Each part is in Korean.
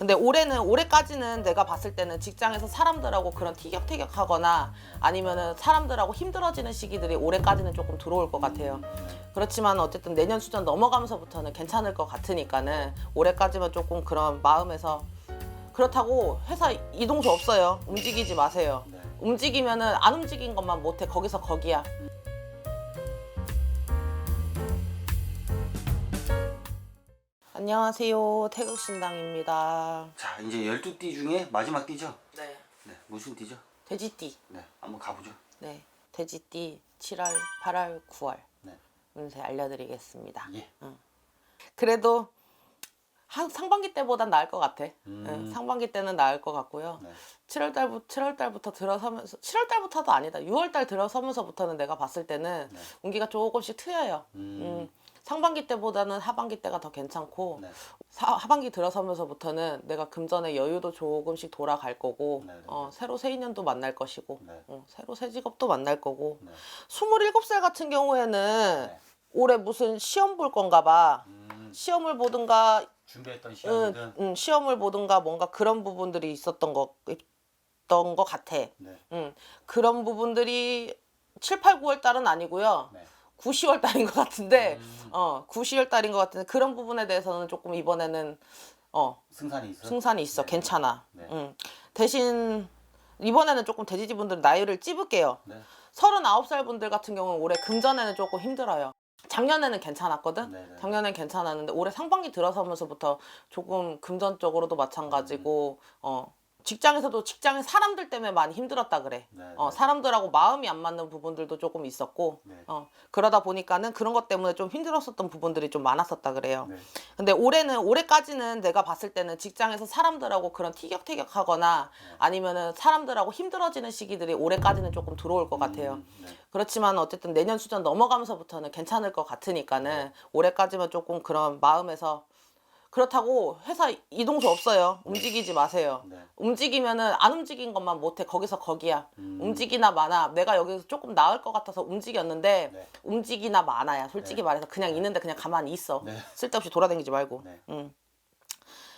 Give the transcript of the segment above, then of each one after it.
근데 올해는 올해까지는 내가 봤을 때는 직장에서 사람들하고 그런 티격태격하거나 아니면은 사람들하고 힘들어지는 시기들이 올해까지는 조금 들어올 것 같아요. 그렇지만 어쨌든 내년 수전 넘어가면서부터는 괜찮을 것 같으니까는 올해까지만 조금 그런 마음에서 그렇다고 회사 이동수 없어요. 움직이지 마세요. 네. 움직이면은 안 움직인 것만 못해 거기서 거기야. 안녕하세요. 태극신당입니다. 자 이제 12띠 중에 마지막 띠죠? 네. 네 무슨 띠죠? 돼지띠. 네 한번 가보죠 네. 돼지띠 7월, 8월, 9월 네. 운세 알려드리겠습니다. 예. 그래도 한 상반기 때보단 나을 것 같아. 음. 네, 상반기 때는 나을 것 같고요. 네. 7월 달부터 7월 달부터 들어서면서 7월 달부터도 아니다. 6월 달 들어서면서부터는 내가 봤을 때는 네. 운기가 조금씩 트여요. 음. 음, 상반기 때보다는 하반기 때가 더 괜찮고 네. 사- 하반기 들어서면서부터는 내가 금전의 여유도 조금씩 돌아갈 거고 네, 네, 어, 새로 새 인연도 만날 것이고 네. 어, 새로 새 직업도 만날 거고 네. 27살 같은 경우에는 네. 올해 무슨 시험 볼 건가 봐. 음, 시험을 보든가 준비했던 응, 시험이든 응, 시험을 보든가 뭔가 그런 부분들이 있었던 것, 있던 것 같아. 네. 응, 그런 부분들이 7, 8, 9월 달은 아니고요. 네. 9, 10월 달인 것 같은데, 음. 어, 9, 10월 달인 것 같은데 그런 부분에 대해서는 조금 이번에는 어, 승산이 있어? 승산이 있어. 네. 괜찮아. 네. 응. 대신 이번에는 조금 돼지지 분들 나이를 찝을게요. 네. 39살 분들 같은 경우는 올해 금전에는 조금 힘들어요. 작년에는 괜찮았거든. 네네. 작년엔 괜찮았는데 올해 상반기 들어서면서부터 조금 금전적으로도 마찬가지고 음. 어 직장에서도 직장의 사람들 때문에 많이 힘들었다 그래. 네, 어 네. 사람들하고 마음이 안 맞는 부분들도 조금 있었고 네. 어 그러다 보니까는 그런 것 때문에 좀 힘들었었던 부분들이 좀 많았었다 그래요. 네. 근데 올해는 올해까지는 내가 봤을 때는 직장에서 사람들하고 그런 티격태격 하거나 네. 아니면은 사람들하고 힘들어지는 시기들이 올해까지는 조금 들어올 것 같아요. 음, 네. 그렇지만 어쨌든 내년 수전 넘어가면서부터는 괜찮을 것 같으니까는 올해까지만 조금 그런 마음에서 그렇다고 회사 이동수 없어요. 움직이지 마세요. 네. 움직이면은 안 움직인 것만 못해 거기서 거기야. 음. 움직이나 마나 내가 여기서 조금 나을 것 같아서 움직였는데 네. 움직이나 마나야. 솔직히 네. 말해서 그냥 있는데 그냥 가만히 있어. 네. 쓸데없이 돌아다니지 말고. 네. 음.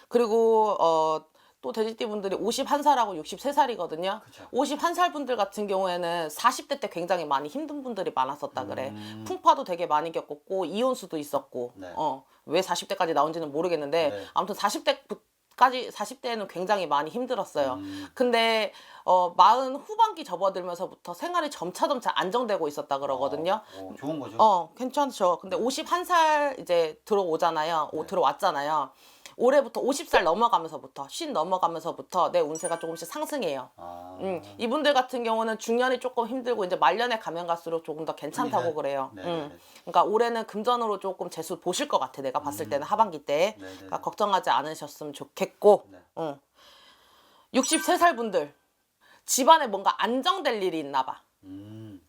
그리고 어, 또 돼지띠 분들이 51살하고 63살이거든요. 그쵸. 51살 분들 같은 경우에는 40대 때 굉장히 많이 힘든 분들이 많았었다 그래. 음. 풍파도 되게 많이 겪었고 이혼수도 있었고. 네. 어, 왜 40대까지 나온지는 모르겠는데 네. 아무튼 40대까지 40대에는 굉장히 많이 힘들었어요. 음. 근데 어, 마흔 후반기 접어들면서부터 생활이 점차점차 안정되고 있었다 그러거든요. 어, 어, 좋은 거죠? 어, 괜찮죠. 근데 51살 이제 들어오잖아요. 오, 네. 들어왔잖아요. 올해부터 50살 넘어가면서부터, 50 넘어가면서부터 내 운세가 조금씩 상승해요. 아, 음, 이분들 같은 경우는 중년이 조금 힘들고 이제 말년에 가면 갈수록 조금 더 괜찮다고 네. 그래요. 네, 음. 네, 네. 그러니까 올해는 금전으로 조금 재수 보실 것 같아. 내가 봤을 때는 하반기 때. 네, 네, 그러니까 네. 걱정하지 않으셨으면 좋겠고. 네. 어. 63살 분들 집안에 뭔가 안정될 일이 있나 봐.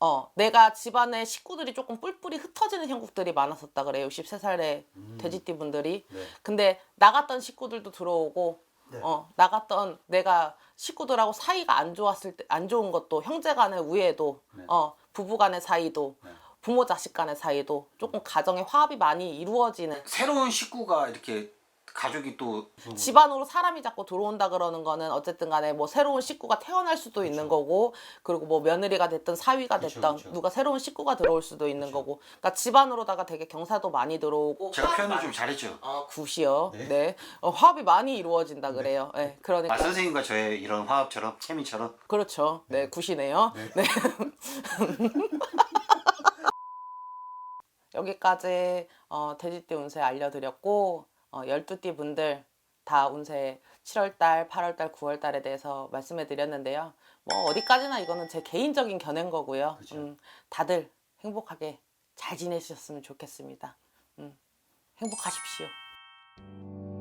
음. 어, 내가 집안에 식구들이 조금 뿔뿔이 흩어지는 형국들이 많았었다 그래요. 63살의 돼지띠 분들이. 네. 근데 나갔던 식구들도 들어오고, 네. 어, 나갔던 내가 식구들하고 사이가 안 좋았을 때, 안 좋은 것도 형제 간의 우애도, 네. 어, 부부 간의 사이도, 네. 부모 자식 간의 사이도 조금 가정의 화합이 많이 이루어지는 새로운 식구가 이렇게 가족이 또 집안으로 사람이 자꾸 들어온다 그러는 거는 어쨌든 간에 뭐 새로운 식구가 태어날 수도 있는 거고 그리고 뭐 며느리가 됐든 사위가 그쵸, 됐든 그쵸. 누가 새로운 식구가 들어올 수도 있는 거고 그러니까 집안으로다가 되게 경사도 많이 들어오고 제가 표현을 좀 잘했죠? 어, 굿이요. 네. 네. 어, 화합이 많이 이루어진다 그래요. 네. 그러니까 아 선생님과 저의 이런 화합처럼 케미처럼 그렇죠. 네, 굿이네요. 네. 여기까지 어, 돼지띠 운세 알려드렸고 어, 12띠 분들 다 운세 7월달, 8월달, 9월달에 대해서 말씀해 드렸는데요. 뭐 어디까지나 이거는 제 개인적인 견해인 거고요. 음, 다들 행복하게 잘 지내셨으면 좋겠습니다. 음, 행복하십시오.